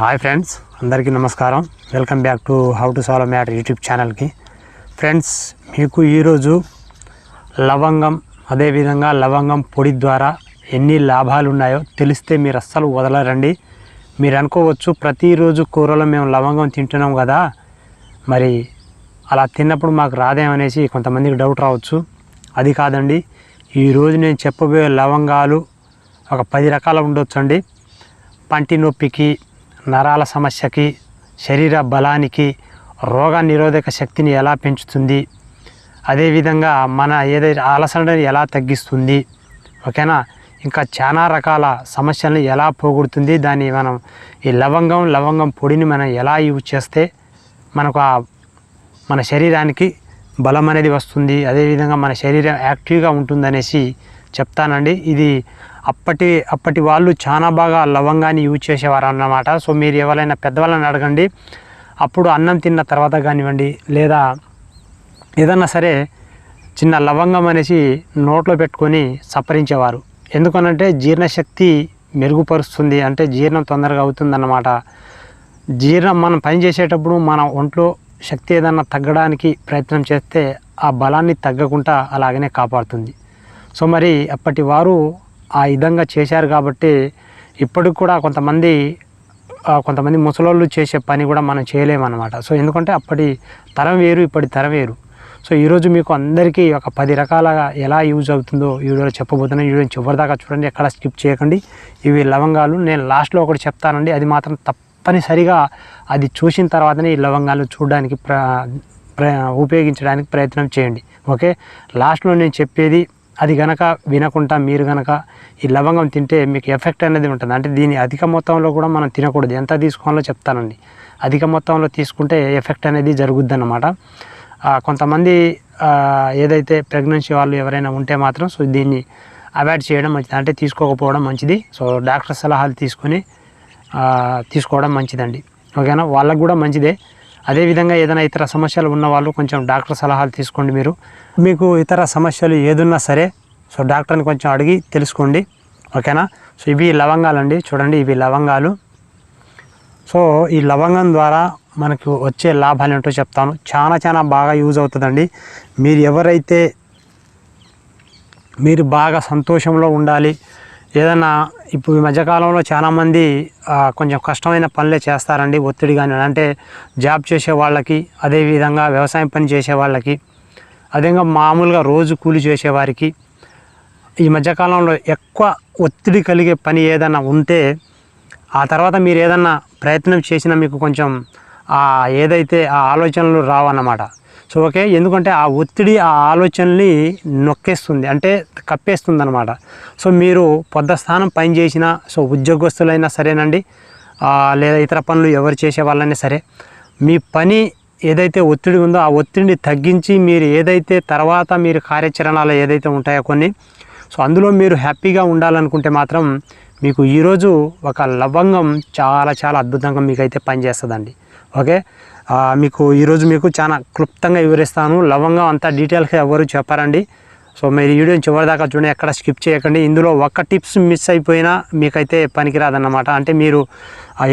Hi friends అందరికీ నమస్కారం. Welcome back to how to solve matter YouTube ఛానల్కి friends మీకు ఈరోజు లవంగం అదేవిధంగా లవంగం పొడి ద్వారా ఎన్ని లాభాలు ఉన్నాయో తెలిస్తే మీరు అస్సలు వదలరండి. మీరు అనుకోవచ్చు ప్రతిరోజు కూరలో మేము లవంగం తింటున్నాం కదా. మరి అలా తిన్నప్పుడు మాకు రాదేమనేసి కొంతమందికి డౌట్ రావచ్చు. అది కాదండి ఈరోజు నేను చెప్పబోయే లవంగాలు ఒక పది రకాలు ఉండొచ్చండి. పంటి నొప్పికి నరాల సమస్యకి శరీర బలానికి రోగ నిరోధక శక్తిని ఎలా పెంచుతుంది? అదేవిధంగా మన ఏదైతే అలసటని ఎలా తగ్గిస్తుంది? ఓకేనా? ఇంకా చాలా రకాల సమస్యలను ఎలా పోగొడుతుంది? దాన్ని మనం ఈ లవంగం లవంగం పొడిని మనం ఎలా యూజ్ చేస్తే మనకు ఆ మన శరీరానికి బలం అనేది వస్తుంది? అదేవిధంగా మన శరీరం యాక్టివ్గా ఉంటుందనేసి చెప్తానండి. ఇది అప్పటి అప్పటి వాళ్ళు చాలా బాగా లవంగాన్ని యూజ్ చేసేవారు అన్నమాట సో మీరు ఎవరైనా పెద్దవాళ్ళని అడగండి. అప్పుడు అన్నం తిన్న తర్వాత కానివ్వండి లేదా ఏదన్నా సరే చిన్న లవంగం అనేసి నోట్లో పెట్టుకొని సప్పరించేవారు ఎందుకనంటే జీర్ణశక్తి మెరుగుపరుస్తుంది. అంటే జీర్ణం తొందరగా అవుతుందన్నమాట. జీర్ణం మనం పని చేసేటప్పుడు మన ఒంట్లో శక్తి ఏదన్నా తగ్గడానికి ప్రయత్నం చేస్తే ఆ బలాన్ని తగ్గకుండా అలాగనే కాపాడుతుంది. సో మరి అప్పటి వారు ఆ విధంగా చేశారు కాబట్టి ఇప్పటికి కూడా కొంతమంది కొంతమంది ముసలోళ్ళు చేసే పని కూడా మనం చేయలేమన్నమాట. సో ఎందుకంటే అప్పటి తరం వేరు ఇప్పటి తరం వేరు. సో ఈరోజు మీకు అందరికీ ఒక పది రకాలుగా ఎలా యూజ్ అవుతుందో ఈ వీడియోలో చెప్పబోతున్నాను. ఈ వీడియో చివరిదాకా చూడండి ఎక్కడ స్కిప్ చేయకండి. ఇవి లవంగాలు. నేను లాస్ట్లో ఒకటి చెప్తానండి. అది మాత్రం తప్పనిసరిగా అది చూసిన తర్వాతనే ఈ లవంగాలు చూడడానికి ప్ర ఉపయోగించడానికి ప్రయత్నం చేయండి. ఓకే? లాస్ట్లో నేను చెప్పేది అది గనక వినకుండా మీరు గనక ఈ లవంగం తింటే మీకు ఎఫెక్ట్ అనేది ఉంటుంది. అంటే దీని అధిక మొత్తంలో కూడా మనం తినకూడదు. ఎంత తీసుకోవాలో చెప్తానండి. అధిక మొత్తంలో తీసుకుంటే ఎఫెక్ట్ అనేది జరుగుద్ది అన్నమాట కొంతమంది ఏదైతే ప్రెగ్నెన్సీ వాళ్ళు ఎవరైనా ఉంటే మాత్రం సో దీన్ని అవాయిడ్ చేయడం మంచిది. అంటే తీసుకోకపోవడం మంచిది. సో డాక్టర్ సలహాలు తీసుకొని తీసుకోవడం మంచిదండి. ఓకేనా? వాళ్ళకు కూడా మంచిదే. అదేవిధంగా ఏదైనా ఇతర సమస్యలు ఉన్న వాళ్ళు కొంచెం డాక్టర్ సలహాలు తీసుకోండి మీరు. మీకు ఇతర సమస్యలు ఏదున్నా సరే సో డాక్టర్ని కొంచెం అడిగి తెలుసుకోండి. ఓకేనా? సో ఇవి లవంగాలండి చూడండి ఇవి లవంగాలు. సో ఈ లవంగం ద్వారా మనకు వచ్చే లాభాలు ఏంటో చెప్తాను. చాలా చాలా బాగా యూజ్ అవుతుందండి. మీరు ఎవరైతే మీరు బాగా సంతోషంలో ఉండాలి ఏదన్నా ఇప్పుడు ఈ మధ్యకాలంలో చాలామంది కొంచెం కష్టమైన పనులే చేస్తారండి ఒత్తిడి కానీ అంటే జాబ్ చేసే వాళ్ళకి అదేవిధంగా వ్యవసాయం పని చేసే వాళ్ళకి అదేవిధంగా మామూలుగా రోజు కూలి చేసేవారికి ఈ మధ్యకాలంలో ఎక్కువ ఒత్తిడి కలిగే పని ఏదైనా ఉంటే ఆ తర్వాత మీరు ఏదన్నా ప్రయత్నం చేసినా మీకు కొంచెం ఏదైతే ఆ ఆలోచనలు రావన్నమాట. సో ఓకే ఎందుకంటే ఆ ఒత్తిడి ఆ ఆలోచనని నొక్కేస్తుంది అంటే కప్పేస్తుంది అనమాట సో మీరు పొద్ద స్థానం పని చేసినా సో ఉద్యోగస్తులైనా సరేనండి లేదా ఇతర పనులు ఎవరు చేసే వాళ్ళైనా సరే మీ పని ఏదైతే ఒత్తిడి ఉందో ఆ ఒత్తిడిని తగ్గించి మీరు ఏదైతే తర్వాత మీరు కార్యాచరణలు ఏదైతే ఉంటాయో కొన్ని సో అందులో మీరు హ్యాపీగా ఉండాలనుకుంటే మాత్రం మీకు ఈరోజు ఒక లవంగం చాలా చాలా అద్భుతంగా మీకైతే పనిచేస్తుందండి. ఓకే? మీకు ఈరోజు మీకు చాలా క్లుప్తంగా వివరిస్తాను. లవంగం అంతా డీటెయిల్గా ఎవరు చెప్పారండి. సో మీరు వీడియో వీడియోని చివరిదాకా చూడండి ఎక్కడ స్కిప్ చేయకండి. ఇందులో ఒక్క టిప్స్ మిస్ అయిపోయినా మీకైతే పనికిరాదన్నమాట. అంటే మీరు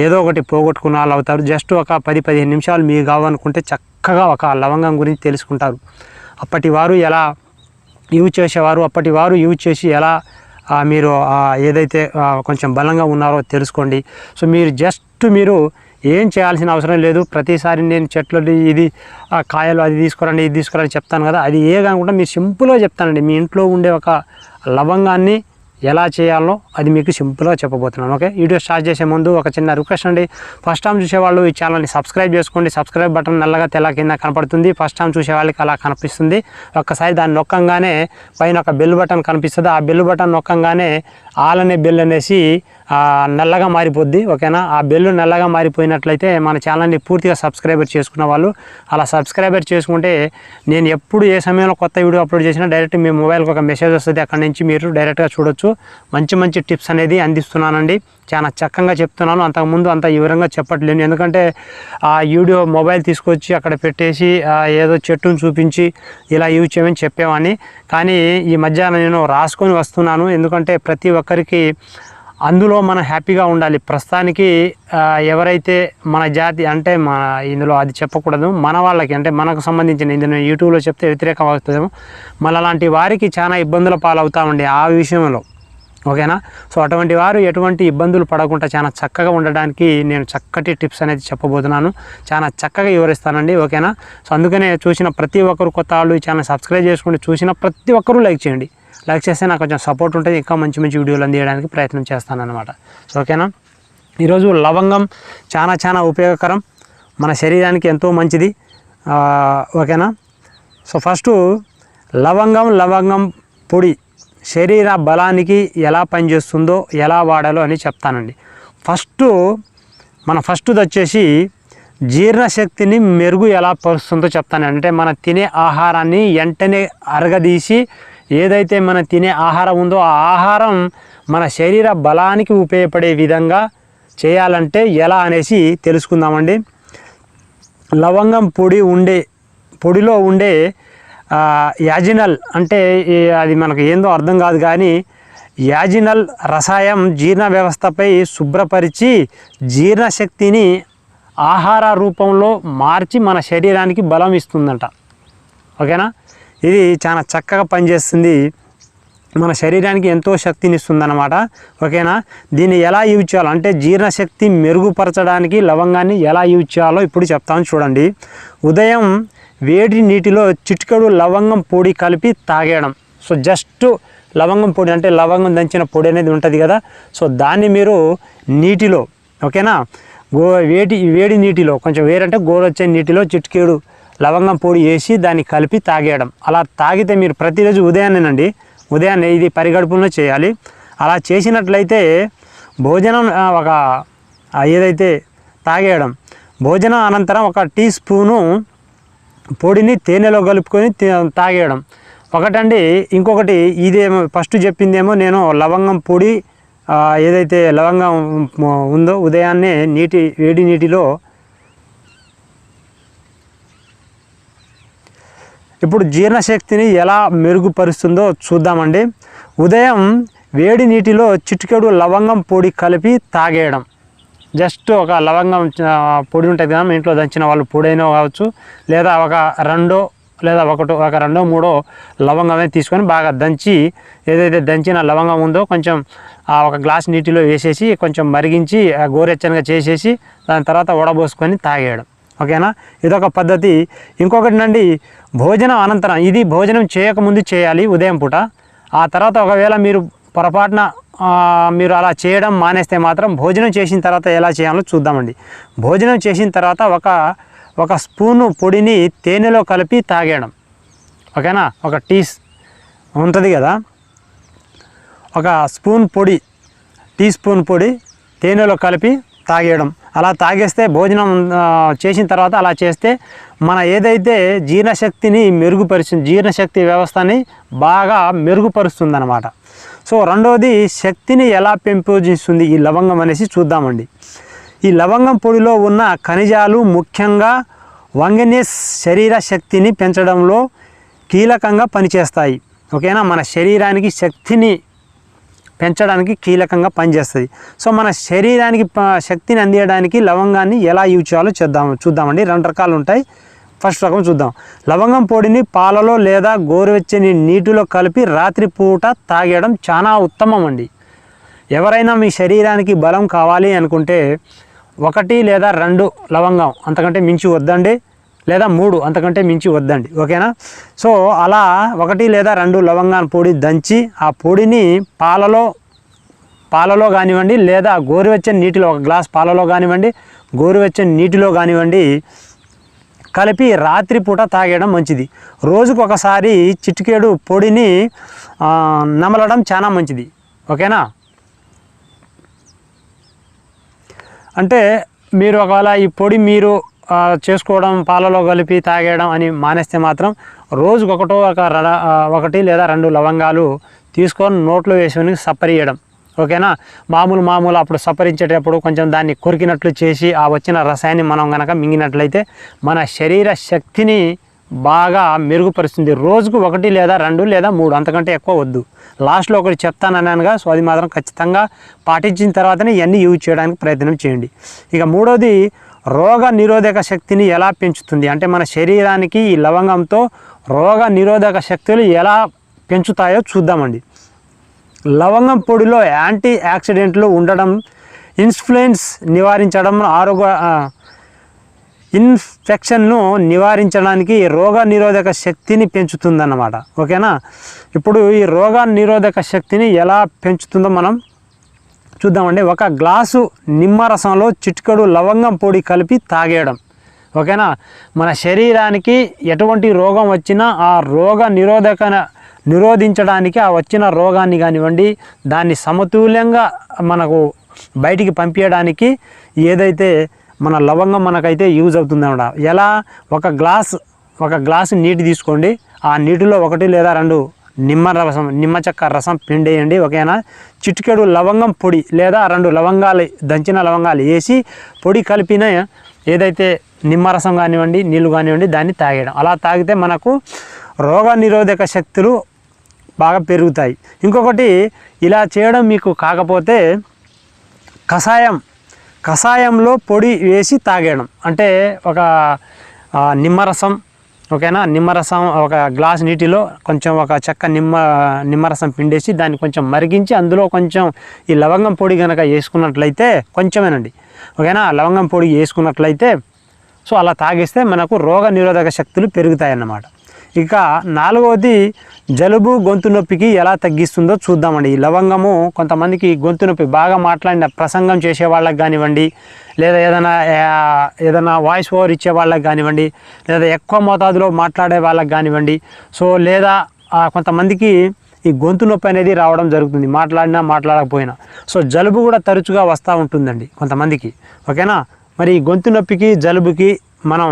ఏదో ఒకటి పోగొట్టుకున్న వాళ్ళు అవుతారు. జస్ట్ ఒక పది పదిహేను నిమిషాలు మీకు కావాలనుకుంటే చక్కగా ఒక లవంగం గురించి తెలుసుకుంటారు. అప్పటి వారు ఎలా యూజ్ చేసేవారు అప్పటి వారు యూజ్ చేసి ఎలా మీరు ఏదైతే కొంచెం బలంగా ఉన్నారో తెలుసుకోండి. సో మీరు జస్ట్ మీరు ఏం చేయాల్సిన అవసరం లేదు. ప్రతిసారి నేను చెట్లు ఇది ఆ, కాయలు అది తీసుకురండి ఇది తీసుకురండి చెప్తాను కదా. అది ఏ కాకుండా మీరు సింపుల్గా చెప్తానండి. మీ ఇంట్లో ఉండే ఒక లవంగాన్ని ఎలా చేయాలో అది మీకు సింపుల్గా చెప్పబోతున్నాను. ఓకే? వీడియో స్టార్ట్ చేసే ముందు ఒక చిన్న రిక్వెస్ట్ అండి. ఫస్ట్ టైం చూసేవాళ్ళు ఈ ఛానల్ని సబ్స్క్రైబ్ చేసుకోండి. సబ్స్క్రైబ్ బటన్ నల్లగా తెల్ల కింద కనపడుతుంది. ఫస్ట్ టైం చూసే వాళ్ళకి అలా కనిపిస్తుంది. ఒక్కసారి దాన్ని నొక్కంగానే పైన ఒక బెల్ బటన్ కనిపిస్తుంది. ఆ బెల్ బటన్ నొక్కంగానే ఆల్ అనే బెల్ అనేసి నల్లగా మారిపోద్ది ఓకేనా? ఆ బెల్లు నల్లగా మారిపోయినట్లయితే మన ఛానల్ని పూర్తిగా సబ్స్క్రైబర్ చేసుకున్న వాళ్ళు అలా సబ్స్క్రైబర్ చేసుకుంటే నేను ఎప్పుడు ఏ సమయంలో కొత్త వీడియో అప్లోడ్ చేసినా డైరెక్ట్ మీ మొబైల్కి ఒక మెసేజ్ వస్తుంది అక్కడ నుంచి మీరు డైరెక్ట్గా చూడొచ్చు. మంచి మంచి టిప్స్ అనేది అందిస్తున్నానండి. చాలా చక్కగా చెప్తున్నాను. అంతకుముందు అంత వివరంగా చెప్పట్లేను ఎందుకంటే ఆ వీడియో మొబైల్ తీసుకొచ్చి అక్కడ పెట్టేసి ఏదో చెట్టును చూపించి ఇలా యూజ్ చేయమని చెప్పేవాడిని. కానీ ఈ మధ్య నేను రాసుకొని వస్తున్నాను. ఎందుకంటే ప్రతి ఒక్కరికి అందులో మనం హ్యాపీగా ఉండాలి. ప్రస్తుతానికి ఎవరైతే మన జాతి అంటే మన ఇందులో అది చెప్పకూడదు. మన వాళ్ళకి అంటే మనకు సంబంధించిన ఇందులో నేను యూట్యూబ్లో చెప్తే వ్యతిరేకం అవుతుందేమో మన అలాంటి వారికి చాలా ఇబ్బందుల పాలవుతామండి ఆ విషయంలో. ఓకేనా? సో అటువంటి వారు ఎటువంటి ఇబ్బందులు పడకుండా చాలా చక్కగా ఉండడానికి నేను చక్కటి టిప్స్ అనేది చెప్పబోతున్నాను. చాలా చక్కగా వివరిస్తానండి. ఓకేనా? సో అందుకనే చూసిన ప్రతి ఒక్కరు కొత్త వాళ్ళు ఈ ఛానల్ సబ్స్క్రైబ్ చేసుకుంటే చూసిన ప్రతి ఒక్కరూ లైక్ చేయండి. లైక్ చేస్తే నాకు కొంచెం సపోర్ట్ ఉంటుంది. ఇంకా మంచి మంచి వీడియోలు అందియడానికి ప్రయత్నం చేస్తాను అనమాట సో ఓకేనా ఈరోజు లవంగం చాలా చాలా ఉపయోగకరం. మన శరీరానికి ఎంతో మంచిది. ఓకేనా సో ఫస్ట్ లవంగం లవంగం పొడి శరీర బలానికి ఎలా పనిచేస్తుందో ఎలా వాడాలో అని చెప్తానండి. ఫస్ట్ మన ఫస్ట్ది వచ్చేసి జీర్ణశక్తిని మెరుగు ఎలా పరుస్తుందో చెప్తాను అంటే మన తినే ఆహారాన్ని వెంటనే అరగదీసి ఏదైతే మన తినే ఆహారం ఉందో ఆ ఆహారం మన శరీర బలానికి ఉపయోగపడే విధంగా చేయాలంటే ఎలా అనేసి తెలుసుకుందామండి. లవంగం పొడి ఉండే పొడిలో ఉండే యాజినల్ అంటే అది మనకు ఏందో అర్థం కాదు కానీ యాజినల్ రసాయం జీర్ణ వ్యవస్థపై శుభ్రపరిచి జీర్ణశక్తిని ఆహార రూపంలో మార్చి మన శరీరానికి బలం ఇస్తుందంట. ఓకేనా? ఇది చాలా చక్కగా పనిచేస్తుంది. మన శరీరానికి ఎంతో శక్తిని ఇస్తుందన్నమాట ఓకేనా? దీన్ని ఎలా యూజ్ చేయాలో? అంటే జీర్ణశక్తి మెరుగుపరచడానికి లవంగాన్ని ఎలా యూజ్ చేయాలో ఇప్పుడు చెప్తాను చూడండి. ఉదయం వేడి నీటిలో చిటికెడు లవంగం పొడి కలిపి తాగేయడం. సో జస్ట్ లవంగం పొడి అంటే లవంగం దంచిన పొడి అనేది ఉంటుంది కదా. సో దాన్ని మీరు నీటిలో ఓకేనా? గో వేడి వేడి నీటిలో కొంచెం వేరంటే గోరొచ్చే నీటిలో చిటికేడు లవంగం పొడి వేసి దాన్ని కలిపి తాగేయడం. అలా తాగితే మీరు ప్రతిరోజు ఉదయాన్నేనండి. ఉదయాన్నే ఇది పరిగడుపులో చేయాలి. అలా చేసినట్లయితే భోజనం ఒక ఏదైతే తాగేయడం భోజనం అనంతరం ఒక టీ స్పూను పొడిని తేనెలో కలుపుకొని తాగేయడం. ఒకటండి ఇంకొకటి ఇదేమో ఫస్ట్ చెప్పిందేమో నేను లవంగం పొడి ఏదైతే లవంగం ఉందో ఉదయాన్నే నీటి వేడి నీటిలో ఇప్పుడు జీర్ణశక్తిని ఎలా మెరుగుపరుస్తుందో చూద్దామండి. ఉదయం వేడి నీటిలో చిటికెడు లవంగం పొడి కలిపి తాగేయడం. జస్ట్ ఒక లవంగం పొడి ఉంటుంది కదా ఇంట్లో దంచిన వాళ్ళు పొడైనా కావచ్చు లేదా ఒక రెండో లేదా ఒకటో ఒక రెండో మూడో లవంగమే తీసుకొని బాగా దంచి ఏదైతే దంచిన లవంగం ఉందో కొంచెం ఆ ఒక గ్లాస్ నీటిలో వేసేసి కొంచెం మరిగించి ఆ గోరెచ్చనగా చేసేసి దాని తర్వాత వడబోసుకొని తాగేయడం. ఓకేనా? ఇదొక పద్ధతి. ఇంకొకటి నండి భోజనం అనంతరం ఇది భోజనం చేయకముందు చేయాలి ఉదయం పూట. ఆ తర్వాత ఒకవేళ మీరు పొరపాటున మీరు అలా చేయడం మానేస్తే మాత్రం భోజనం చేసిన తర్వాత ఎలా చేయాలో చూద్దామండి. భోజనం చేసిన తర్వాత ఒక ఒక స్పూను పొడిని తేనెలో కలిపి తాగేయడం. ఓకేనా? ఒక టీ ఉంటుంది కదా? ఒక స్పూన్ పొడి టీ స్పూన్ పొడి తేనెలో కలిపి తాగేయడం. అలా తాగేస్తే భోజనం చేసిన తర్వాత అలా చేస్తే మన ఏదైతే జీర్ణశక్తిని మెరుగుపరుస్తుంది జీర్ణశక్తి వ్యవస్థని బాగా మెరుగుపరుస్తుంది అనమాట సో రెండవది శక్తిని ఎలా పెంపొందిస్తుంది ఈ లవంగం అనేసి చూద్దామండి. ఈ లవంగం పొడిలో ఉన్న ఖనిజాలు ముఖ్యంగా వంగనీస్ శరీర శక్తిని పెంచడంలో కీలకంగా పనిచేస్తాయి. ఓకేనా? మన శరీరానికి శక్తిని పెంచడానికి కీలకంగా పనిచేస్తుంది. సో మన శరీరానికి శక్తిని అందించడానికి లవంగాన్ని ఎలా యూజ్ చేయాలో చేద్దాం చూద్దామండి. రెండు రకాలు ఉంటాయి. ఫస్ట్ రకం చూద్దాం. లవంగం పొడిని పాలలో లేదా గోరువెచ్చని నీటిలో కలిపి రాత్రి పూట తాగేయడం చాలా ఉత్తమం అండి ఎవరైనా మీ శరీరానికి బలం కావాలి అనుకుంటే ఒకటి లేదా రెండు లవంగం అంతకంటే మించి వద్దండి. లేదా మూడు అంతకంటే మించి వద్దండి. ఓకేనా? సో అలా ఒకటి లేదా రెండు లవంగాన పొడి దంచి ఆ పొడిని పాలలో పాలలో కానివ్వండి లేదా గోరువెచ్చని నీటిలో ఒక గ్లాస్ పాలలో కానివ్వండి గోరువెచ్చని నీటిలో కానివ్వండి కలిపి రాత్రిపూట తాగేయడం మంచిది. రోజుకు ఒకసారి చిటికేడు పొడిని నమలడం చాలా మంచిది. ఓకేనా? అంటే మీరు ఒకవేళ ఈ పొడి మీరు చేసుకోవడం పాలలో కలిపి తాగేయడం అని మానేస్తే మాత్రం రోజుకు ఒకటో ఒక ఒకటి లేదా రెండు లవంగాలు తీసుకొని నోట్లో వేసుకొని సప్పరియడం ఓకేనా? మామూలు మామూలు అప్పుడు సపరించేటప్పుడు కొంచెం దాన్ని కొరికినట్లు చేసి ఆ వచ్చిన రసాయన్ని మనం కనుక మింగినట్లయితే మన శరీర శక్తిని బాగా మెరుగుపరుస్తుంది. రోజుకు ఒకటి లేదా రెండు లేదా మూడు అంతకంటే ఎక్కువ వద్దు. లాస్ట్లో ఒకటి చెప్తానన్నానుగా సో అది మాత్రం ఖచ్చితంగా పాటించిన తర్వాతనే ఇవన్నీ యూజ్ చేయడానికి ప్రయత్నం చేయండి. ఇక మూడోది రోగ నిరోధక శక్తిని ఎలా పెంచుతుంది? అంటే మన శరీరానికి ఈ లవంగంతో రోగ నిరోధక శక్తులు ఎలా పెంచుతాయో చూద్దామండి. లవంగం పొడిలో యాంటీ యాక్సిడెంట్లు ఉండడం ఇన్ఫ్లుయెన్స్ నివారించడం ఆరోగ్య ఇన్ఫెక్షన్ను నివారించడానికి రోగ నిరోధక శక్తిని పెంచుతుందన్నమాట. ఓకేనా? ఇప్పుడు ఈ రోగ నిరోధక శక్తిని ఎలా పెంచుతుందో మనం చూద్దామండి. ఒక గ్లాసు నిమ్మరసంలో చిటికెడు లవంగం పొడి కలిపి తాగేయడం. ఓకేనా? మన శరీరానికి ఎటువంటి రోగం వచ్చినా ఆ రోగ నిరోధక నిరోధించడానికి ఆ వచ్చిన రోగాన్ని కానివ్వండి దాన్ని సమతుల్యంగా మనకు బయటికి పంపించడానికి ఏదైతే మన లవంగం మనకైతే యూజ్ అవుతుందన్నమాట ఎలా? ఒక గ్లాస్ ఒక గ్లాసు నీటి తీసుకోండి. ఆ నీటిలో ఒకటి లేదా రెండు నిమ్మ రసం నిమ్మ చెక్క రసం పిండేయండి ఓకేనా? చిటికెడు లవంగం పొడి లేదా రెండు లవంగాలు దంచిన లవంగాలు వేసి పొడి కలిపిన ఏదైతే నిమ్మరసం కానివ్వండి నీళ్ళు కానివ్వండి దాన్ని తాగేయడం. అలా తాగితే మనకు రోగ నిరోధక శక్తులు బాగా పెరుగుతాయి. ఇంకొకటి ఇలా చేయడం మీకు కాకపోతే కషాయం కషాయంలో పొడి వేసి తాగేయడం. అంటే ఒక నిమ్మరసం ఓకేనా? నిమ్మరసం ఒక గ్లాస్ నీటిలో కొంచెం ఒక చెక్క నిమ్మ నిమ్మరసం పిండేసి దాన్ని కొంచెం మరిగించి అందులో కొంచెం ఈ లవంగం పొడి కనుక వేసుకున్నట్లయితే కొంచెమేనండి. ఓకేనా? లవంగం పొడి వేసుకున్నట్లయితే సో అలా తాగిస్తే మనకు రోగ నిరోధక శక్తులు పెరుగుతాయి అన్నమాట ఇక నాలుగవది జలుబు గొంతు నొప్పికి ఎలా తగ్గిస్తుందో చూద్దామండి. ఈ లవంగము కొంతమందికి గొంతు నొప్పి బాగా మాట్లాడిన ప్రసంగం చేసే వాళ్ళకి కానివ్వండి లేదా ఏదైనా ఏదైనా వాయిస్ ఓవర్ ఇచ్చే వాళ్ళకి కానివ్వండి లేదా ఎక్కువ మోతాదులో మాట్లాడే వాళ్ళకి కానివ్వండి సో లేదా కొంతమందికి ఈ గొంతు నొప్పి అనేది రావడం జరుగుతుంది మాట్లాడినా మాట్లాడకపోయినా. సో జలుబు కూడా తరచుగా వస్తూ ఉంటుందండి కొంతమందికి. ఓకేనా? మరి ఈ గొంతు నొప్పికి జలుబుకి మనం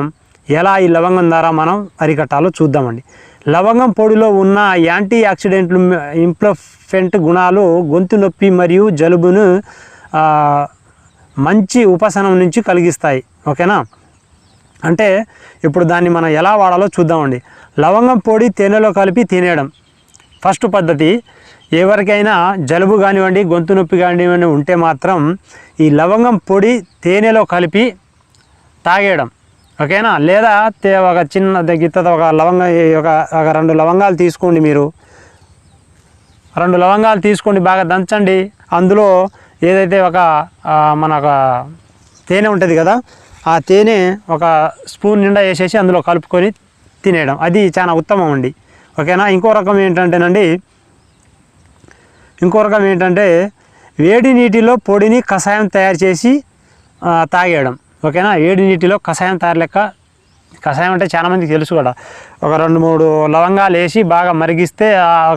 ఎలా ఈ లవంగం ద్వారా మనం అరికట్టాలో చూద్దామండి. లవంగం పొడిలో ఉన్న యాంటీ ఆక్సిడెంట్లు ఇంప్లఫెంట్ గుణాలు గొంతు నొప్పి మరియు జలుబును మంచి ఉపశమనం నుంచి కలిగిస్తాయి. ఓకేనా? అంటే ఇప్పుడు దాన్ని మనం ఎలా వాడాలో చూద్దామండి. లవంగం పొడి తేనెలో కలిపి తినేయడం. ఫస్ట్ పద్ధతి ఎవరికైనా జలుబు కానివ్వండి గొంతు నొప్పి కానివ్వండి ఉంటే మాత్రం ఈ లవంగం పొడి తేనెలో కలిపి తాగేయడం. ఓకేనా? లేదా తే- ఒక చిన్న గిత్తతో ఒక లవంగ ఒక ఒక రెండు లవంగాలు తీసుకోండి మీరు. రెండు లవంగాలు తీసుకోండి బాగా దంచండి. అందులో ఏదైతే ఒక మన ఒక తేనె ఉంటుంది కదా ఆ తేనె ఒక స్పూన్ నిండా వేసేసి అందులో కలుపుకొని తినేయడం. అది చాలా ఉత్తమం అండి. ఓకేనా? ఇంకో రకం ఏంటంటేనండి ఇంకో రకం ఏంటంటే వేడి నీటిలో పొడిని కషాయం తయారు చేసి తాగేయడం. ఓకేనా? వేడి నీటిలో కషాయం తయారు లెక్క? కషాయం అంటే చాలామందికి తెలుసు కూడా ఒక రెండు మూడు లవంగాలు వేసి బాగా మరిగిస్తే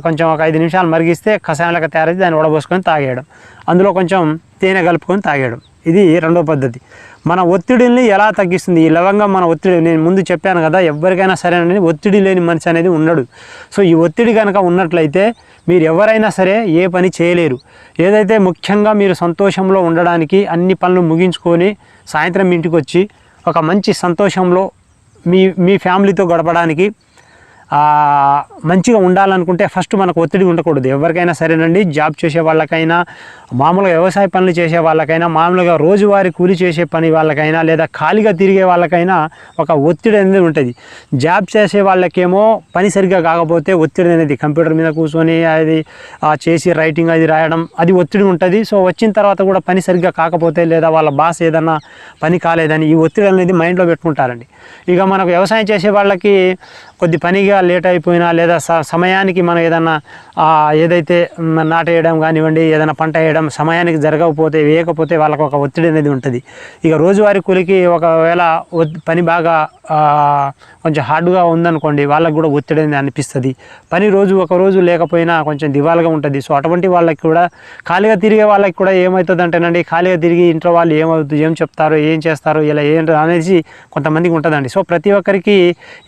కొంచెం ఒక ఐదు నిమిషాలు మరిగిస్తే కషాయం లెక్క తయారైతే దాన్ని ఉడబోసుకొని తాగేయడం. అందులో కొంచెం తేనె కలుపుకొని తాగేయడం. ఇది రెండో పద్ధతి. మన ఒత్తిడిని ఎలా తగ్గిస్తుంది? ఈ లవంగం మన ఒత్తిడి నేను ముందు చెప్పాను కదా ఎవరికైనా సరేనని ఒత్తిడి లేని మనిషి అనేది ఉండడు. సో ఈ ఒత్తిడి కనుక ఉన్నట్లయితే మీరు ఎవరైనా సరే ఏ పని చేయలేరు. ఏదైతే ముఖ్యంగా మీరు సంతోషంలో ఉండడానికి అన్ని పనులు ముగించుకొని సాయంత్రం ఇంటికి వచ్చి ఒక మంచి సంతోషంలో మీ మీ ఫ్యామిలీతో గడపడానికి మంచిగా ఉండాలనుకుంటే ఫస్ట్ మనకు ఒత్తిడి ఉండకూడదు. ఎవరికైనా సరేనండి జాబ్ చేసే వాళ్ళకైనా మామూలుగా వ్యవసాయ పనులు చేసే వాళ్ళకైనా మామూలుగా రోజువారీ కూలి చేసే పని వాళ్ళకైనా లేదా ఖాళీగా తిరిగే వాళ్ళకైనా ఒక ఒత్తిడి అనేది ఉంటుంది. జాబ్ చేసే వాళ్ళకేమో పని సరిగ్గా కాకపోతే ఒత్తిడి అనేది కంప్యూటర్ మీద కూర్చొని అది చేసి రైటింగ్ అది రాయడం అది ఒత్తిడి ఉంటుంది. సో వచ్చిన తర్వాత కూడా పని సరిగ్గా కాకపోతే లేదా వాళ్ళ బాస్ ఏదన్నా పని కాలేదని ఈ ఒత్తిడి అనేది మైండ్లో పెట్టుకుంటారండి. ఇక మనకు వ్యవసాయం చేసే వాళ్ళకి కొద్ది పనిగా లేట్ అయిపోయినా లేదా సమయానికి మనం ఏదన్నా ఏదైతే నాటేయడం కానివ్వండి ఏదైనా పంట వేయడం సమయానికి జరగకపోతే వేయకపోతే వాళ్ళకు ఒక ఒత్తిడి అనేది ఉంటుంది. ఇక రోజువారీ కూలికి ఒకవేళ పని బాగా కొంచెం హార్డ్గా ఉందనుకోండి వాళ్ళకు కూడా ఒత్తిడి అనేది అనిపిస్తుంది. పని రోజు ఒక రోజు లేకపోయినా కొంచెం దివాలుగా ఉంటుంది. సో అటువంటి వాళ్ళకి కూడా ఖాళీగా తిరిగే వాళ్ళకి కూడా ఏమవుతుంది అంటేనండి ఖాళీగా తిరిగి ఇంట్లో వాళ్ళు ఏమవుతుంది ఏం చెప్తారు ఏం చేస్తారు ఇలా ఏంటి అనేసి కొంతమందికి ఉంటుందండి. సో ప్రతి ఒక్కరికి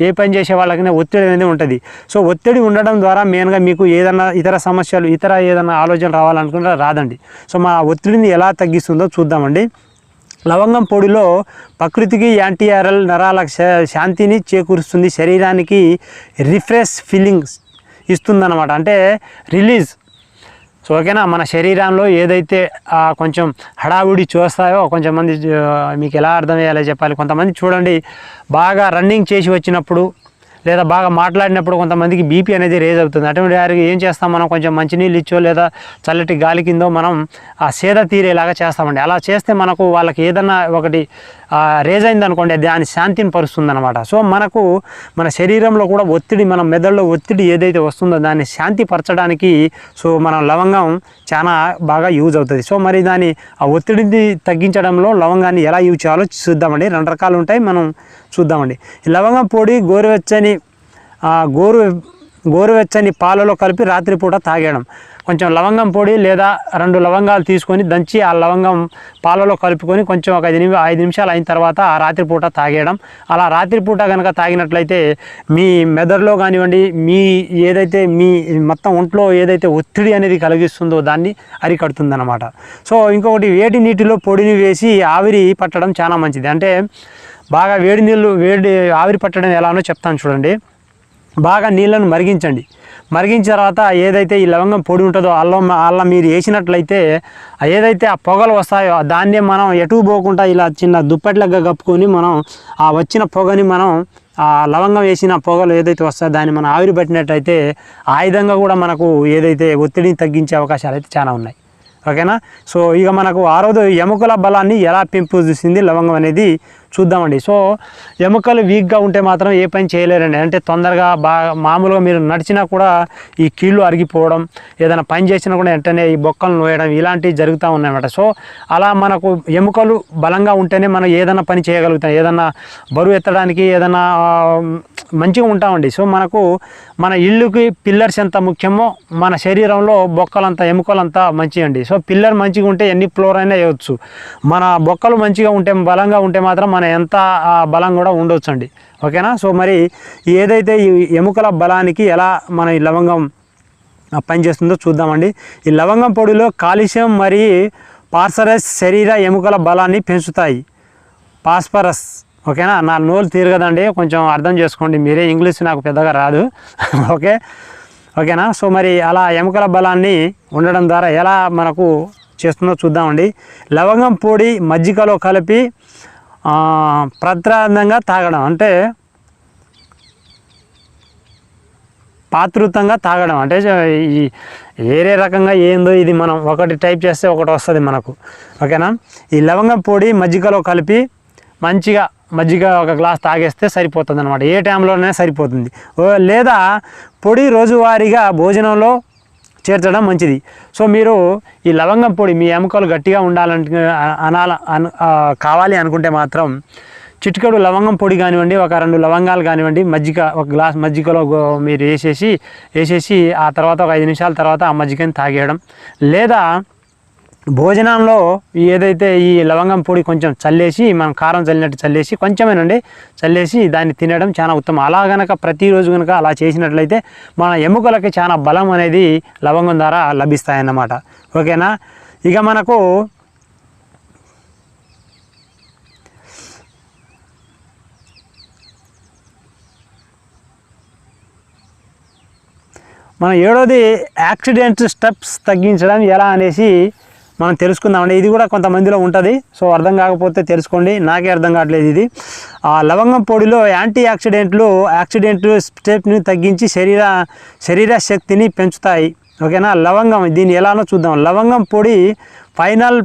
ఏ పని చేసే వాళ్ళకైనా ఒత్తిడి అనేది ఉంటుంది. సో ఒత్తిడి ఉండడం ద్వారా మెయిన్గా మీకు ఏదైనా ఇతర సమస్యలు ఇతర ఏదైనా ఆలోచన రావాలనుకుంటే రాదండి. సో మా ఒత్తిడిని ఎలా తగ్గిస్తుందో చూద్దామండి. లవంగం పొడిలో ప్రకృతికి యాంటీఆర్ఎల్ నరాల శా- శాంతిని చేకూరుస్తుంది. శరీరానికి రిఫ్రెష్ ఫీలింగ్స్ ఇస్తుందన్నమాట. అంటే రిలీజ్. సో ఓకేనా? మన శరీరంలో ఏదైతే కొంచెం హడావుడి చూస్తాయో కొంచెం మంది మీకు ఎలా అర్థమయ్యాలో చెప్పాలి? కొంతమంది చూడండి బాగా రన్నింగ్ చేసి వచ్చినప్పుడు లేదా బాగా మాట్లాడినప్పుడు కొంతమందికి బీపీ అనేది రేజ్ అవుతుంది. అటువంటి వారికి ఏం చేస్తాం మనం? కొంచెం మంచినీళ్ళు ఇచ్చో లేదా చల్లటి గాలి కిందో మనం ఆ సేద తీరేలాగా చేస్తామండి. అలా చేస్తే మనకు వాళ్ళకి ఏదన్నా ఒకటి రేజ్ అయింది అనుకోండి దాని శాంతిని పరుస్తుంది అనమాట సో మనకు మన శరీరంలో కూడా ఒత్తిడి మన మెదడులో ఒత్తిడి ఏదైతే వస్తుందో దాన్ని శాంతి పరచడానికి సో మనం లవంగం చాలా బాగా యూజ్ అవుతుంది. సో మరి దాని ఆ ఒత్తిడిని తగ్గించడంలో లవంగాన్ని ఎలా యూజ్ చేయాలో చూద్దామండి. రెండు రకాలు ఉంటాయి మనం చూద్దామండి. లవంగం పొడి గోరువెచ్చని గోరు గోరువెచ్చని పాలలో కలిపి రాత్రిపూట తాగేయడం. కొంచెం లవంగం పొడి లేదా రెండు లవంగాలు తీసుకొని దంచి ఆ లవంగం పాలలో కలుపుకొని కొంచెం ఒక ఐదు నిమిషం ఐదు నిమిషాలు అయిన తర్వాత ఆ రాత్రిపూట తాగేయడం. అలా రాత్రిపూట కనుక తాగినట్లయితే మీ మెదడులో కానివ్వండి మీ ఏదైతే మీ మొత్తం ఒంట్లో ఏదైతే ఒత్తిడి అనేది కలిగిస్తుందో దాన్ని అరికడుతుందన్నమాట. సో ఇంకొకటి వేడి నీటిలో పొడిని వేసి ఆవిరి పట్టడం చాలా మంచిది. అంటే బాగా వేడి నీళ్ళు వేడి ఆవిరి పట్టడం ఎలానో చెప్తాను చూడండి. బాగా నీళ్ళను మరిగించండి. మరిగించిన తర్వాత ఏదైతే ఈ లవంగం పొడి ఉంటుందో అల్లం అల్లం మీరు వేసినట్లయితే ఏదైతే ఆ పొగలు వస్తాయో దాన్నే మనం ఎటు పోకుండా ఇలా చిన్న దుప్పట్లగా కప్పుకొని మనం ఆ వచ్చిన పొగని మనం ఆ లవంగం వేసిన పొగలు ఏదైతే వస్తాయో దాన్ని మనం ఆవిరి పట్టినట్టయితే ఆయుధంగా కూడా మనకు ఏదైతే ఒత్తిడిని తగ్గించే అవకాశాలు అయితే చాలా ఉన్నాయి. ఓకేనా? సో ఇక మనకు ఆ రోజు ఎముకల బలాన్ని ఎలా పెంపొందిస్తుంది లవంగం అనేది చూద్దామండి. సో ఎముకలు వీక్గా ఉంటే మాత్రం ఏ పని చేయలేరండి. అంటే తొందరగా బాగా మామూలుగా మీరు నడిచినా కూడా ఈ కీళ్ళు అరిగిపోవడం ఏదైనా పని చేసినా కూడా వెంటనే ఈ బొక్కలు నోయడం ఇలాంటివి జరుగుతూ ఉన్నాయన్నమాట. సో అలా మనకు ఎముకలు బలంగా ఉంటేనే మనం ఏదైనా పని చేయగలుగుతాం. ఏదైనా బరువు ఎత్తడానికి ఏదైనా మంచిగా ఉంటామండి. సో మనకు మన ఇల్లుకి పిల్లర్స్ ఎంత ముఖ్యమో మన శరీరంలో బొక్కలంతా ఎముకలంతా మంచిగా సో పిల్లర్ మంచిగా ఉంటే ఎన్ని ఫ్లోర్ అయినా వేయవచ్చు మన బొక్కలు మంచిగా ఉంటే బలంగా ఉంటే మాత్రం మన ఎంత బలం కూడా ఉండొచ్చు అండి ఓకేనా? సో మరి ఏదైతే ఈ ఎముకల బలానికి ఎలా మన ఈ లవంగం పనిచేస్తుందో చూద్దామండి. ఈ లవంగం పొడిలో కాల్షియం మరియు పార్సరస్ శరీర ఎముకల బలాన్ని పెంచుతాయి. పాస్పరస్ ఓకేనా? నా నోలు తీరగదండి. కొంచెం అర్థం చేసుకోండి. మీరే ఇంగ్లీష్ నాకు పెద్దగా రాదు. ఓకే? ఓకేనా? సో మరి అలా ఎముకల బలాన్ని ఉండడం ద్వారా ఎలా మనకు చేస్తుందో చూద్దామండి. లవంగం పొడి మజ్జిగలో కలిపి ప్రత్రాందంగా ప్రత్రాంతంగా తాగడం. అంటే పాతృతంగా తాగడం. అంటే ఈ వేరే రకంగా ఏందో ఇది మనం ఒకటి టైప్ చేస్తే ఒకటి వస్తుంది మనకు. ఓకేనా? ఈ లవంగం పొడి మజ్జిగలో కలిపి మంచిగా మజ్జిగ ఒక గ్లాస్ తాగేస్తే సరిపోతుంది అనమాట ఏ టైంలోనే సరిపోతుంది. లేదా పొడి రోజువారీగా భోజనంలో చేర్చడం మంచిది. సో మీరు ఈ లవంగం పొడి మీ ఎముకలు గట్టిగా ఉండాలంటే అనాల కావాలి అనుకుంటే మాత్రం చిటికెడు లవంగం పొడి కానివ్వండి ఒక రెండు లవంగాలు కానివ్వండి మజ్జిగ ఒక గ్లాస్ మజ్జిగలో మీరు వేసేసి వేసేసి ఆ తర్వాత ఒక ఐదు నిమిషాల తర్వాత ఆ మజ్జిగని తాగేయడం. లేదా భోజనంలో ఏదైతే ఈ లవంగం పొడి కొంచెం చల్లేసి మనం కారం చల్లినట్టు చల్లేసి కొంచెమేనండి చల్లేసి దాన్ని తినడం చాలా ఉత్తమం. అలా గనక ప్రతిరోజు కనుక అలా చేసినట్లయితే మన ఎముకలకి చాలా బలం అనేది లవంగం ద్వారా లభిస్తాయన్నమాట. ఓకేనా? ఇక మనకు మన ఏడోది యాక్సిడెంట్ స్టెప్స్ తగ్గించడం ఎలా అనేసి మనం తెలుసుకుందామండి ఇది కూడా కొంతమందిలో ఉంటుంది. సో అర్థం కాకపోతే తెలుసుకోండి. నాకే అర్థం కావట్లేదు ఇది. ఆ లవంగం పొడిలో యాంటీ ఆక్సిడెంట్లు యాక్సిడెంట్ స్టెప్ని తగ్గించి శరీర శరీర శక్తిని పెంచుతాయి. ఓకేనా? లవంగం దీన్ని ఎలానో చూద్దాం. లవంగం పొడి ఫైనల్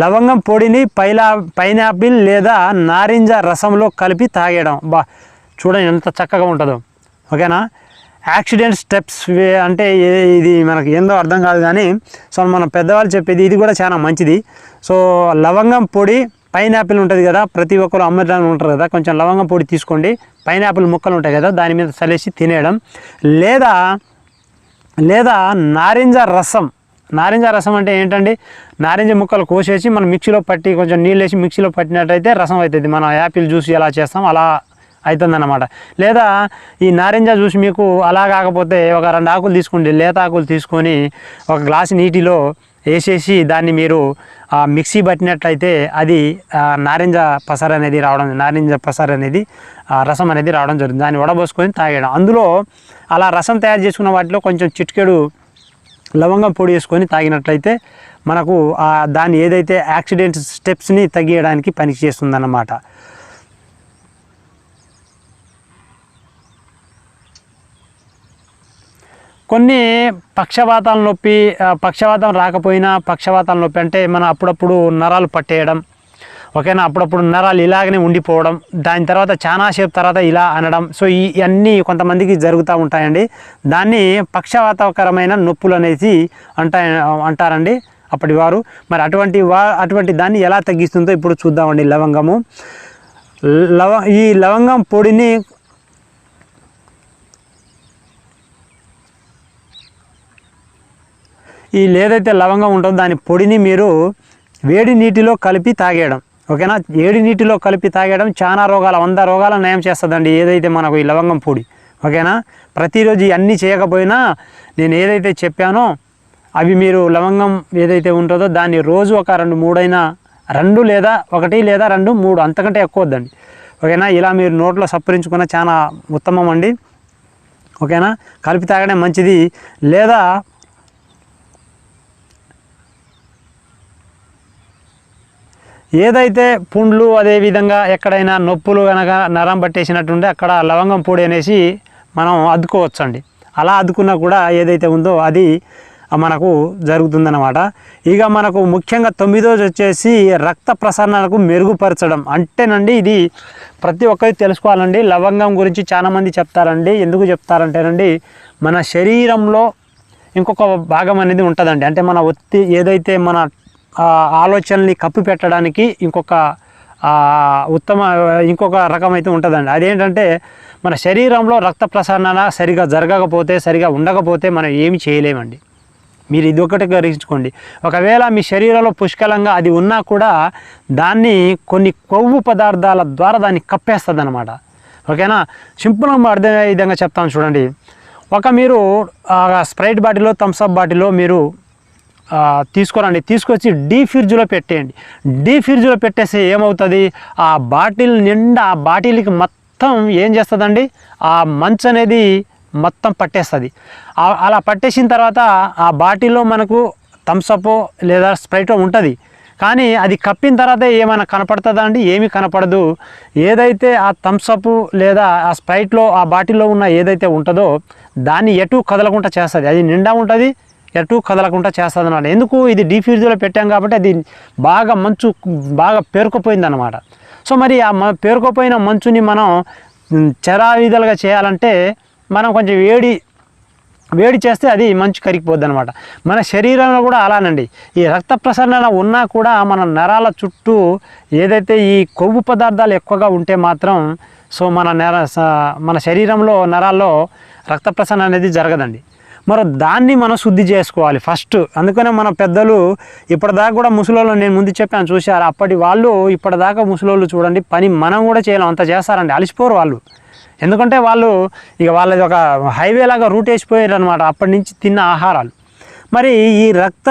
లవంగం పొడిని పైలా పైనాపిల్ లేదా నారింజ రసంలో కలిపి తాగేయడం. బా చూడండి ఎంత చక్కగా ఉంటుందో. ఓకేనా? యాక్సిడెంట్ స్టెప్స్ అంటే ఇది మనకి ఏందో అర్థం కాదు కానీ సో మన పెద్దవాళ్ళు చెప్పేది ఇది కూడా చాలా మంచిది. సో లవంగం పొడి పైనాపిల్ ఉంటుంది కదా ప్రతి ఒక్కరు అమ్మడానికి ఉంటారు కదా కొంచెం లవంగం పొడి తీసుకోండి. పైనాపిల్ ముక్కలు ఉంటాయి కదా దాని మీద చలేసి తినేయడం. లేదా లేదా నారింజ రసం. నారింజ రసం అంటే ఏంటండి? నారింజ ముక్కలు కోసేసి మనం మిక్సీలో పట్టి కొంచెం నీళ్ళు వేసి మిక్సీలో పట్టినట్టయితే రసం అవుతుంది. మనం యాపిల్ జ్యూస్ ఎలా చేస్తాం అలా అవుతుందన్నమాట లేదా ఈ నారింజ జ్యూస్ మీకు అలా కాకపోతే ఒక రెండు ఆకులు తీసుకోండి. లేత ఆకులు తీసుకొని ఒక గ్లాస్ నీటిలో వేసేసి దాన్ని మీరు ఆ, మిక్సీ పట్టినట్లయితే అది నారింజ పసర అనేది రావడం నారింజ పసర అనేది ఆ, రసం అనేది రావడం జరుగుతుంది. దాన్ని వడబోసుకొని తాగడం అందులో అలా రసం తయారు చేసుకున్న వాటిలో కొంచెం చిటికెడు లవంగం పొడి వేసుకొని తాగినట్లయితే మనకు దాన్ని ఏదైతే యాక్సిడెంట్ స్టెప్స్ని తగ్గియడానికి పని చేస్తుందన్నమాట. కొన్ని పక్షవాతాల నొప్పి పక్షవాతం రాకపోయినా పక్షవాతం నొప్పి అంటే మనం అప్పుడప్పుడు నరాలు పట్టేయడం ఓకేనా? అప్పుడప్పుడు నరాలు ఇలాగనే ఉండిపోవడం దాని తర్వాత చాలా సేపు తర్వాత ఇలా అనడం. సో ఇవన్నీ కొంతమందికి జరుగుతూ ఉంటాయండి. దాన్ని పక్షవాతకరమైన నొప్పులు అనేసి అంటా అంటారండి అప్పటి వారు. మరి అటువంటి వా అటువంటి దాన్ని ఎలా తగ్గిస్తుందో ఇప్పుడు చూద్దామండి లవంగము. లవ ఈ లవంగం పొడిని ఈ లేదైతే లవంగం ఉంటుందో దాని పొడిని మీరు వేడి నీటిలో కలిపి తాగేయడం. ఓకేనా? వేడి నీటిలో కలిపి తాగేయడం చాలా రోగాల వంద రోగాల నయం చేస్తుందండి ఏదైతే మనకు ఈ లవంగం పొడి. ఓకేనా? ప్రతిరోజు అన్నీ చేయకపోయినా నేను ఏదైతే చెప్పానో అవి మీరు లవంగం ఏదైతే ఉంటుందో దాన్ని రోజు ఒక రెండు మూడైనా రెండు లేదా ఒకటి లేదా రెండు మూడు అంతకంటే ఎక్కువ వద్దండి. ఓకేనా? ఇలా మీరు నోట్లో సప్పరించుకున్న చాలా ఉత్తమం అండి. ఓకేనా? కలిపి తాగడం మంచిది. లేదా ఏదైతే పుండ్లు అదేవిధంగా ఎక్కడైనా నొప్పులు కనుక నరం పట్టేసినట్టుంటే అక్కడ లవంగం పొడి అనేసి మనం అద్దుకోవచ్చండి. అలా అద్దుకున్నా కూడా ఏదైతే ఉందో అది మనకు జరుగుతుందన్నమాట. ఇక మనకు ముఖ్యంగా తొమ్మిదోది వచ్చేసి రక్త ప్రసరణకు మెరుగుపరచడం అంటేనండి ఇది ప్రతి ఒక్కరికి తెలుసుకోవాలండి. లవంగం గురించి చాలామంది చెప్తారండి. ఎందుకు చెప్తారంటేనండి మన శరీరంలో ఇంకొక భాగం అనేది ఉంటుందండి. అంటే మన ఒత్తి ఏదైతే మన ఆలోచనల్ని కప్పి పెట్టడానికి ఇంకొక ఉత్తమ ఇంకొక రకం అయితే ఉంటుందండి. అదేంటంటే మన శరీరంలో రక్త ప్రసరణ సరిగా జరగకపోతే సరిగా ఉండకపోతే మనం ఏమి చేయలేమండి. మీరు ఇది ఒకటి గ్రహించుకోండి ఒకవేళ మీ శరీరంలో పుష్కలంగా అది ఉన్నా కూడా దాన్ని కొన్ని కొవ్వు పదార్థాల ద్వారా దాన్ని కప్పేస్తుంది అనమాట ఓకేనా సింపుల్గా అర్థమయ్యే విధంగా చెప్తాను చూడండి. ఒక మీరు స్ప్రైట్ బాటిల్లో థమ్స్అప్ బాటిల్లో మీరు తీసుకురండి. తీసుకొచ్చి డీ ఫ్రిడ్జ్లో పెట్టేయండి. డీ ఫ్రిడ్జ్లో పెట్టేస్తే ఏమవుతుంది? ఆ బాటిల్ నిండా ఆ బాటిల్కి మొత్తం ఏం చేస్తుందండి? ఆ మంచు అనేది మొత్తం పట్టేస్తుంది. అలా పట్టేసిన తర్వాత ఆ బాటిల్లో మనకు థమ్స్అప్ లేదా స్ప్రైట్ ఉంటుంది. కానీ అది కప్పిన తర్వాత ఏమైనా కనపడుతుందా అండి? ఏమీ కనపడదు. ఏదైతే ఆ థమ్స్అప్ లేదా ఆ స్ప్రైట్లో ఆ బాటిల్లో ఉన్న ఏదైతే ఉంటుందో దాన్ని ఎటు కదలకుండా చేస్తుంది. అది నిండా ఉంటుంది ఎటు కదలకుండా చేస్తుంది అనమాట ఎందుకు? ఇది డీ పెట్టాం కాబట్టి అది బాగా మంచు బాగా పేరుకుపోయింది అనమాట సో మరి ఆ పేరుకుపోయిన మంచుని మనం చరావిధాలుగా చెరావిధలుగా చేయాలంటే మనం కొంచెం వేడి వేడి చేస్తే అది మంచు కరిగిపోద్ది అనమాట మన శరీరంలో కూడా అలానండి. ఈ రక్త ప్రసరణ ఉన్నా కూడా మన నరాల చుట్టూ ఏదైతే ఈ కొవ్వు పదార్థాలు ఎక్కువగా ఉంటే మాత్రం సో మన నర స- మన శరీరంలో నరాల్లో రక్త ప్రసరణ అనేది జరగదండి. మరి దాన్ని మనం శుద్ధి చేసుకోవాలి ఫస్ట్. అందుకనే మన పెద్దలు ఇప్పటిదాకా కూడా ముసలోళ్ళు నేను ముందు చెప్పాను చూశారు? అప్పటి వాళ్ళు ఇప్పటిదాకా ముసలోళ్ళు చూడండి పని మనం కూడా చేయలేం అంత చేస్తారండి. అలసిపోరు వాళ్ళు. ఎందుకంటే వాళ్ళు ఇక వాళ్ళది ఒక హైవే లాగా రూట్ వేసిపోయారు అనమాట అప్పటి నుంచి తిన్న ఆహారాలు. మరి ఈ రక్త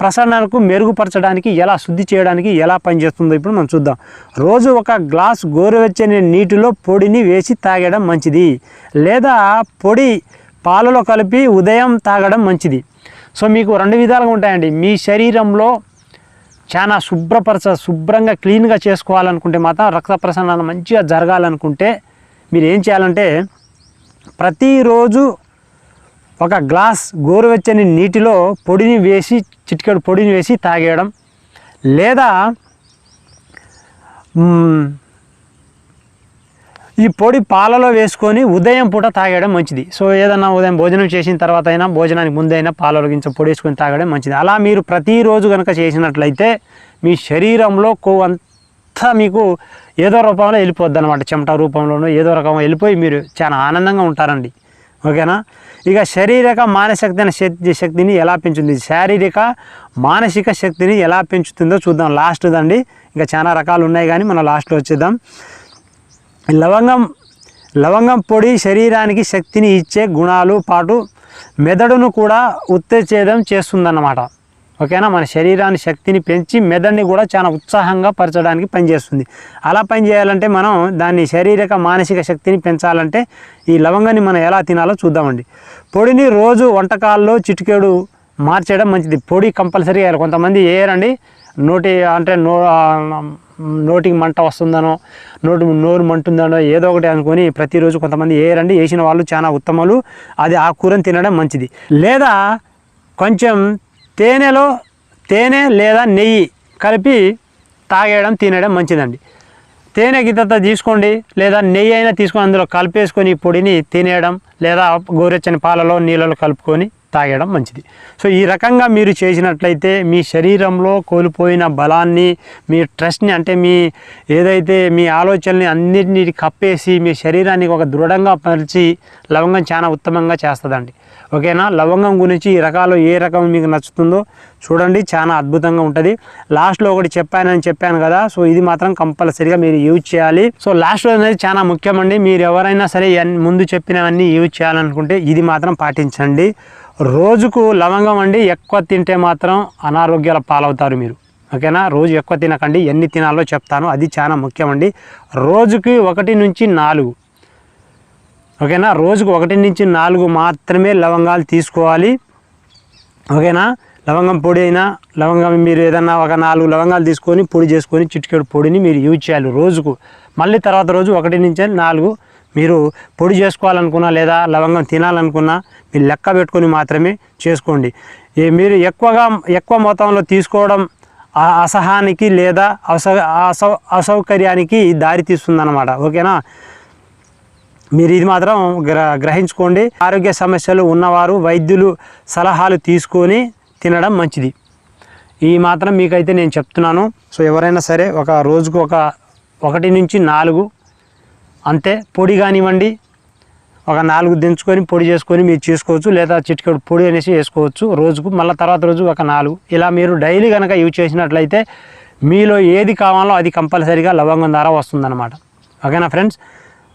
ప్రసరణకు మెరుగుపరచడానికి ఎలా శుద్ధి చేయడానికి ఎలా పనిచేస్తుందో ఇప్పుడు మనం చూద్దాం. రోజు ఒక గ్లాస్ గోరువెచ్చని నీటిలో పొడిని వేసి తాగడం మంచిది. లేదా పొడి పాలలో కలిపి ఉదయం తాగడం మంచిది. సో మీకు రెండు విధాలుగా ఉంటాయండి. మీ శరీరంలో చాలా శుభ్రపరచ శుభ్రంగా క్లీన్గా చేసుకోవాలనుకుంటే మాత్రం రక్త ప్రసరణ మంచిగా జరగాలనుకుంటే మీరు ఏం చేయాలంటే ప్రతిరోజు ఒక గ్లాస్ గోరువెచ్చని నీటిలో పొడిని వేసి చిటికెడు పొడిని వేసి తాగేయడం. లేదా ఈ పొడి పాలలో వేసుకొని ఉదయం పూట తాగడం మంచిది. సో ఏదన్నా ఉదయం భోజనం చేసిన తర్వాత అయినా భోజనానికి ముందైనా పాలలో గింజ పొడి వేసుకొని తాగడం మంచిది. అలా మీరు ప్రతిరోజు కనుక చేసినట్లయితే మీ శరీరంలో కొవ్వు అంతా మీకు ఏదో రూపంలో వెళ్ళిపోద్ది అనమాట చెమట రూపంలోనో ఏదో రకంగా వెళ్ళిపోయి మీరు చాలా ఆనందంగా ఉంటారండి. ఓకేనా? ఇక శారీరక మానసిక శక్తి శక్తిని ఎలా పెంచుతుంది? శారీరక మానసిక శక్తిని ఎలా పెంచుతుందో చూద్దాం. లాస్ట్ దండి ఇంకా చాలా రకాలు ఉన్నాయి కానీ మనం లాస్ట్లో వచ్చేద్దాం. లవంగం లవంగం పొడి శరీరానికి శక్తిని ఇచ్చే గుణాలు పాటు మెదడును కూడా ఉత్తేజేదం చేస్తుందన్నమాట. ఓకేనా? మన శరీరాన్ని శక్తిని పెంచి మెదడుని కూడా చాలా ఉత్సాహంగా పరచడానికి పనిచేస్తుంది. అలా పనిచేయాలంటే మనం దాన్ని శారీరక మానసిక శక్తిని పెంచాలంటే ఈ లవంగాన్ని మనం ఎలా తినాలో చూద్దామండి. పొడిని రోజు వంటకాల్లో చిటికేడు మార్చేయడం మంచిది. పొడి కంపల్సరీ వేయాలి. కొంతమంది వేయరండి నోటి అంటే నో నోటికి మంట వస్తుందనో నోటి నోరు మంటుందనో ఏదో ఒకటి అనుకొని ప్రతిరోజు కొంతమంది వేయరండి వేసిన వాళ్ళు చాలా ఉత్తమాలు. అది ఆ కూరని తినడం మంచిది. లేదా కొంచెం తేనెలో తేనె లేదా నెయ్యి కలిపి తాగేయడం తినడం మంచిదండి. తేనె గిత్త తీసుకోండి లేదా నెయ్యి అయినా తీసుకొని అందులో కలిపేసుకొని ఈ పొడిని తినేయడం లేదా గోరెచ్చని పాలలో నీళ్ళలో కలుపుకొని తాగడం మంచిది. సో ఈ రకంగా మీరు చేసినట్లయితే మీ శరీరంలో కోల్పోయిన బలాన్ని మీ ట్రస్ట్ని అంటే మీ ఏదైతే మీ ఆలోచనల్ని అన్నిటిని కప్పేసి మీ శరీరాన్ని ఒక దృఢంగా పరిచి లవంగం చాలా ఉత్తమంగా చేస్తుందండి. ఓకేనా? లవంగం గురించి ఈ రకాలు ఏ రకం మీకు నచ్చుతుందో చూడండి. చాలా అద్భుతంగా ఉంటుంది. లాస్ట్లో ఒకటి చెప్పానని చెప్పాను కదా సో ఇది మాత్రం కంపల్సరీగా మీరు యూజ్ చేయాలి. సో లాస్ట్లో అనేది చాలా ముఖ్యమండి. మీరు ఎవరైనా సరే ముందు చెప్పినవన్నీ యూజ్ చేయాలనుకుంటే ఇది మాత్రం పాటించండి. రోజుకు లవంగం అండి ఎక్కువ తింటే మాత్రం అనారోగ్యాల పాలవుతారు మీరు. ఓకేనా? రోజు ఎక్కువ తినకండి ఎన్ని తినాలో చెప్తాను. అది చాలా ముఖ్యమండి. రోజుకి ఒకటి నుంచి నాలుగు. ఓకేనా? రోజుకు ఒకటి నుంచి నాలుగు మాత్రమే లవంగాలు తీసుకోవాలి. ఓకేనా? లవంగం పొడి అయినా లవంగం మీరు ఏదన్నా ఒక నాలుగు లవంగాలు తీసుకొని పొడి చేసుకొని చిటికెడు పొడిని మీరు యూజ్ చేయాలి రోజుకు. మళ్ళీ తర్వాత రోజు ఒకటి నుంచి నాలుగు మీరు పొడి చేసుకోవాలనుకున్నా లేదా లవంగం తినాలనుకున్నా మీరు లెక్క పెట్టుకొని మాత్రమే చేసుకోండి. మీరు ఎక్కువగా ఎక్కువ మొత్తంలో తీసుకోవడం అసహానికి లేదా అసౌ అసౌ అసౌకర్యానికి దారి తీస్తుందన్నమాట. ఓకేనా? మీరు ఇది మాత్రం గ్ర గ్రహించుకోండి. ఆరోగ్య సమస్యలు ఉన్నవారు వైద్యులు సలహాలు తీసుకొని తినడం మంచిది. ఈ మాత్రం మీకైతే నేను చెప్తున్నాను. సో ఎవరైనా సరే ఒక రోజుకు ఒక ఒకటి నుంచి నాలుగు అంతే. పొడి కానివ్వండి ఒక నాలుగు దించుకొని పొడి చేసుకొని మీరు చేసుకోవచ్చు లేదా చిటికెడు పొడి అనేసి వేసుకోవచ్చు. రోజుకు మళ్ళీ తర్వాత రోజు ఒక నాలుగు. ఇలా మీరు డైలీ కనుక యూజ్ చేసినట్లయితే మీలో ఏది కావాలో అది కంపల్సరీగా లవంగం ద్వారా వస్తుందన్నమాట. ఓకేనా ఫ్రెండ్స్?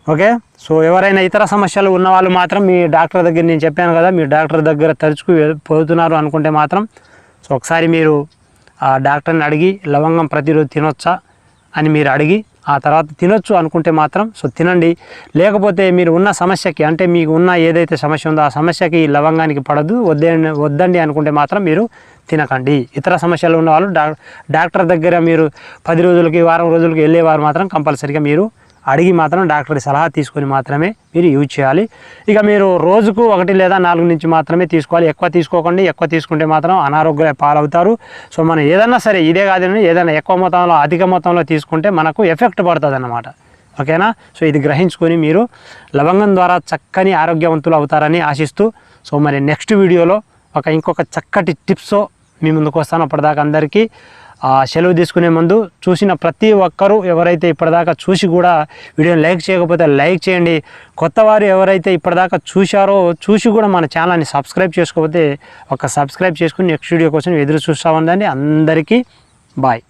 ఓకే? సో ఎవరైనా ఇతర సమస్యలు ఉన్న వాళ్ళు మాత్రం మీ డాక్టర్ దగ్గర నేను చెప్పాను కదా మీ డాక్టర్ దగ్గర తరచుకు పోతున్నారు అనుకుంటే మాత్రం సో ఒకసారి మీరు ఆ డాక్టర్ని అడిగి లవంగం ప్రతిరోజు తినొచ్చా అని మీరు అడిగి ఆ తర్వాత తినొచ్చు అనుకుంటే మాత్రం సో తినండి. లేకపోతే మీరు ఉన్న సమస్యకి అంటే మీకు ఉన్న ఏదైతే సమస్య ఉందో ఆ సమస్యకి ఈ లవంగానికి పడదు వద్దే వద్దండి అనుకుంటే మాత్రం మీరు తినకండి. ఇతర సమస్యలు ఉన్న వాళ్ళు డాక్టర్ దగ్గర మీరు పది రోజులకి వారం రోజులకి వెళ్ళేవారు మాత్రం కంపల్సరీగా మీరు అడిగి మాత్రం డాక్టర్ సలహా తీసుకొని మాత్రమే మీరు యూజ్ చేయాలి. ఇక మీరు రోజుకు ఒకటి లేదా నాలుగు నుంచి మాత్రమే తీసుకోవాలి. ఎక్కువ తీసుకోకండి. ఎక్కువ తీసుకుంటే మాత్రం అనారోగ్య పాలవుతారు. సో మనం ఏదన్నా సరే ఇదే కాదు ఏదైనా ఎక్కువ మొత్తంలో అధిక మొత్తంలో తీసుకుంటే మనకు ఎఫెక్ట్ పడుతుంది అన్నమాట ఓకేనా? సో ఇది గ్రహించుకొని మీరు లవంగం ద్వారా చక్కని ఆరోగ్యవంతులు అవుతారని ఆశిస్తూ సో మరి నెక్స్ట్ వీడియోలో ఒక ఇంకొక చక్కటి టిప్స్ మీ ముందుకు వస్తాను. అప్పటిదాకా అందరికీ సెలవు తీసుకునే ముందు చూసిన ప్రతి ఒక్కరూ ఎవరైతే ఇప్పటిదాకా చూసి కూడా వీడియోని లైక్ చేయకపోతే లైక్ చేయండి. కొత్త వారు ఎవరైతే ఇప్పటిదాకా చూశారో చూసి కూడా మన ఛానల్ని సబ్స్క్రైబ్ చేసుకోకపోతే ఒక సబ్స్క్రైబ్ చేసుకుని నెక్స్ట్ వీడియో కోసం ఎదురు చూస్తూ ఉందండి అందరికీ బాయ్.